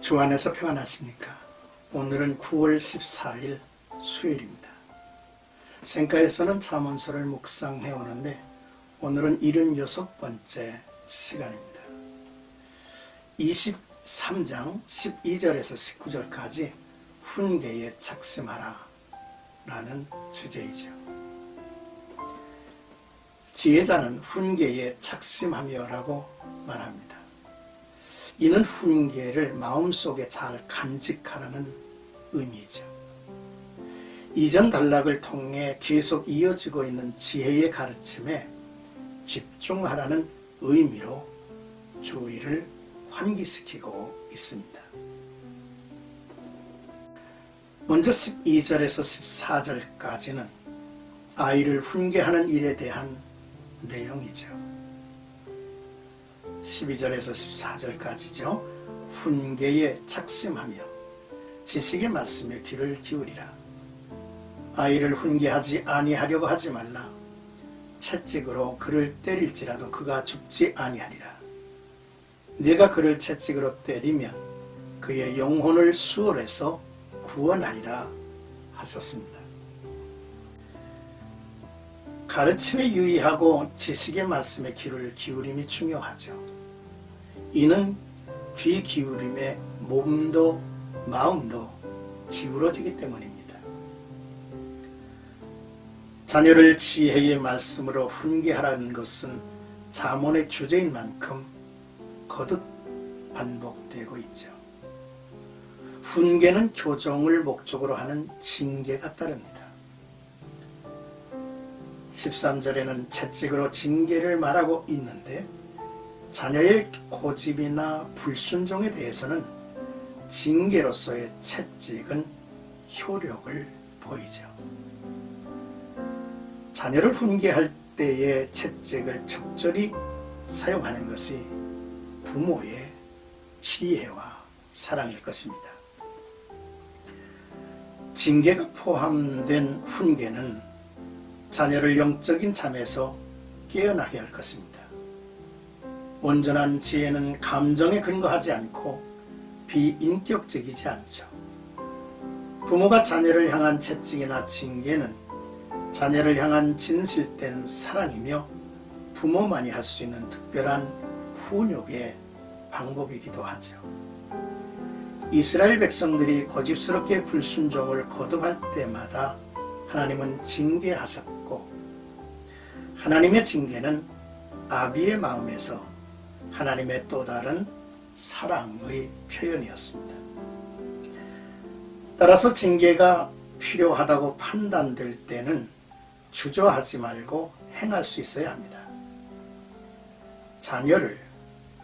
주 안에서 평안하십니까? 오늘은 9월 14일 수요일입니다. 생가에서는 자문서를 묵상해 오는데 오늘은 76번째 시간입니다. 23장 12절에서 19절까지 훈계에 착심하라 라는 주제이죠. 지혜자는 훈계에 착심하며 라고 말합니다. 이는 훈계를 마음속에 잘 간직하라는 의미죠. 이전 단락을 통해 계속 이어지고 있는 지혜의 가르침에 집중하라는 의미로 주의를 환기시키고 있습니다. 먼저 12절에서 14절까지는 아이를 훈계하는 일에 대한 내용이죠. 12절에서 14절까지죠. 훈계에 착심하며 지식의 말씀에 귀를 기울이라. 아이를 훈계하지 아니하려고 하지 말라. 채찍으로 그를 때릴지라도 그가 죽지 아니하리라. 네가 그를 채찍으로 때리면 그의 영혼을 수월해서 구원하리라 하셨습니다. 가르침에 유의하고 지식의 말씀에 귀를 기울임이 중요하죠. 이는 귀 기울임에 몸도 마음도 기울어지기 때문입니다. 자녀를 지혜의 말씀으로 훈계하라는 것은 자문의 주제인 만큼 거듭 반복되고 있죠. 훈계는 교정을 목적으로 하는 징계가 따릅니다. 13절에는 채찍으로 징계를 말하고 있는데 자녀의 고집이나 불순종에 대해서는 징계로서의 채찍은 효력을 보이죠. 자녀를 훈계할 때의 채찍을 적절히 사용하는 것이 부모의 지혜와 사랑일 것입니다. 징계가 포함된 훈계는 자녀를 영적인 잠에서 깨어나게 할 것입니다. 온전한 지혜는 감정에 근거하지 않고 비인격적이지 않죠. 부모가 자녀를 향한 채찍이나 징계는 자녀를 향한 진실된 사랑이며 부모만이 할 수 있는 특별한 훈육의 방법이기도 하죠. 이스라엘 백성들이 고집스럽게 불순종을 거듭할 때마다 하나님은 징계하셨고 하나님의 징계는 아비의 마음에서 하나님의 또 다른 사랑의 표현이었습니다. 따라서 징계가 필요하다고 판단될 때는 주저하지 말고 행할 수 있어야 합니다. 자녀를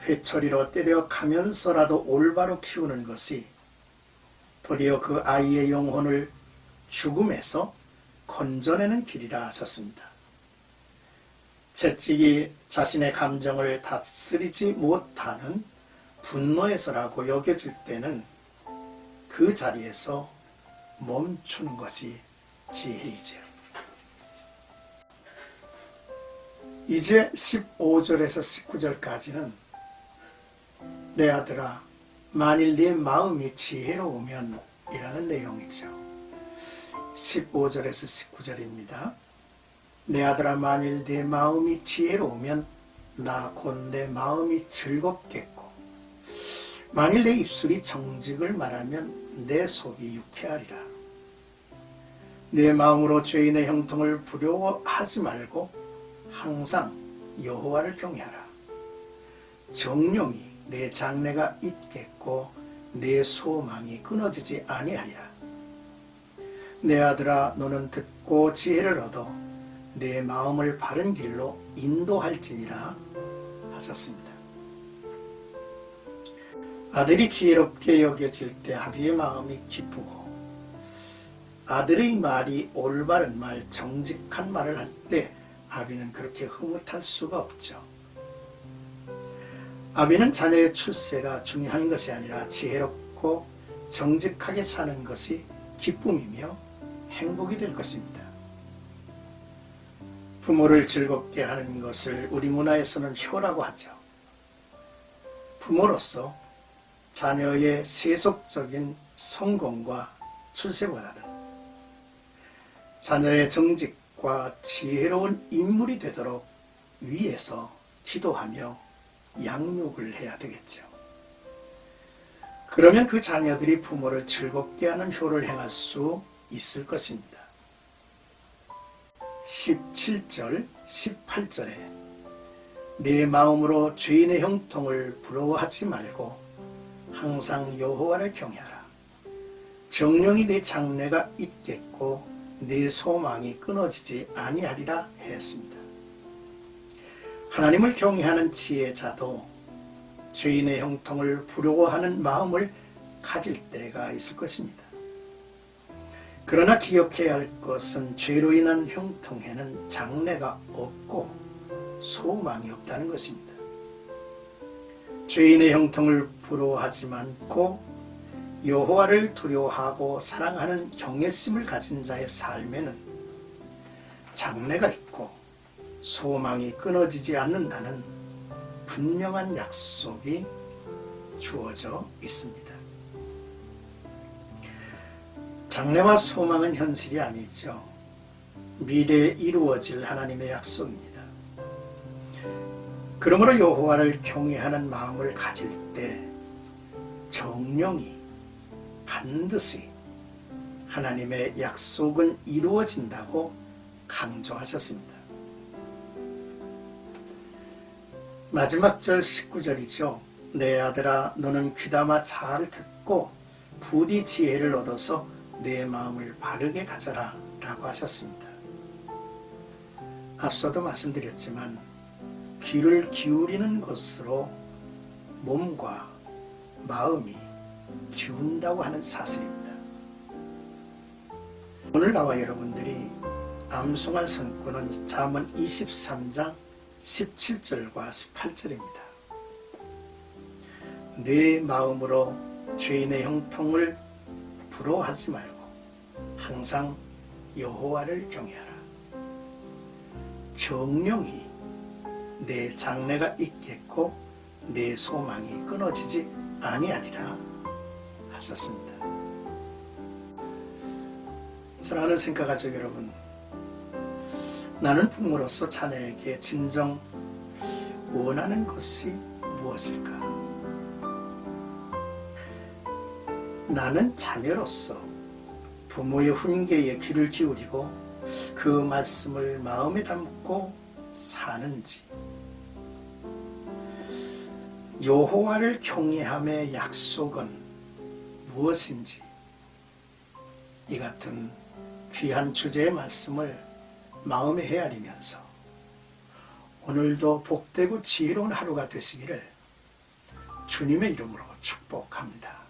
회초리로 때려 가면서라도 올바로 키우는 것이 도리어 그 아이의 영혼을 죽음에서 건져내는 길이라 하셨습니다. 채찍이 자신의 감정을 다스리지 못하는 분노에서라고 여겨질 때는 그 자리에서 멈추는 것이 지혜이죠. 이제 15절에서 19절까지는 내 아들아 만일 네 마음이 지혜로우면 이라는 내용이죠. 15절에서 19절입니다. 내 아들아 만일 네 마음이 지혜로우면 나 곧 내 마음이 즐겁겠고 만일 내 입술이 정직을 말하면 내 속이 유쾌하리라. 내 마음으로 죄인의 형통을 부러워하지 말고 항상 여호와를 경외하라. 정령이 내 장래가 있겠고 내 소망이 끊어지지 아니하리라. 내 아들아 너는 듣고 지혜를 얻어 내 마음을 바른 길로 인도할지니라 하셨습니다. 아들이 지혜롭게 여겨질 때 아비의 마음이 기쁘고 아들의 말이 올바른 말, 정직한 말을 할 때 아비는 그렇게 흐뭇할 수가 없죠. 아비는 자녀의 출세가 중요한 것이 아니라 지혜롭고 정직하게 사는 것이 기쁨이며 행복이 될 것입니다. 부모를 즐겁게 하는 것을 우리 문화에서는 효라고 하죠. 부모로서 자녀의 세속적인 성공과 출세보다는 자녀의 정직과 지혜로운 인물이 되도록 위에서 기도하며 양육을 해야 되겠죠. 그러면 그 자녀들이 부모를 즐겁게 하는 효를 행할 수 있을 것입니다. 17절, 18절에 내 마음으로 죄인의 형통을 부러워하지 말고 항상 여호와를 경외하라. 정령이 내 장래가 있겠고 내 소망이 끊어지지 아니하리라 했습니다. 하나님을 경외하는 지혜자도 죄인의 형통을 부러워하는 마음을 가질 때가 있을 것입니다. 그러나 기억해야 할 것은 죄로 인한 형통에는 장래가 없고 소망이 없다는 것입니다. 죄인의 형통을 부러워하지 않고 여호와를 두려워하고 사랑하는 경외심을 가진 자의 삶에는 장래가 있고 소망이 끊어지지 않는다는 분명한 약속이 주어져 있습니다. 장래와 소망은 현실이 아니죠. 미래에 이루어질 하나님의 약속입니다. 그러므로 여호와를 경외하는 마음을 가질 때 정령이 반드시 하나님의 약속은 이루어진다고 강조하셨습니다. 마지막 절 19절이죠. 내 아들아 너는 귀담아 잘 듣고 부디 지혜를 얻어서 내 마음을 바르게 가져라 라고 하셨습니다. 앞서도 말씀드렸지만 귀를 기울이는 것으로 몸과 마음이 기운다고 하는 사실입니다. 오늘 나와 여러분들이 암송할 성구는 잠언 23장 17절과 18절입니다. 내 마음으로 죄인의 형통을 부러워하지 말고 항상 여호와를 경외하라. 정령이 내 장래가 있겠고 내 소망이 끊어지지 아니하리라 하셨습니다. 사랑하는 생각 가족 여러분, 나는 부모로서 자녀에게 진정 원하는 것이 무엇일까? 나는 자녀로서 부모의 훈계에 귀를 기울이고 그 말씀을 마음에 담고 사는지 여호와를 경외함의 약속은 무엇인지 이 같은 귀한 주제의 말씀을 마음에 헤아리면서 오늘도 복되고 지혜로운 하루가 되시기를 주님의 이름으로 축복합니다.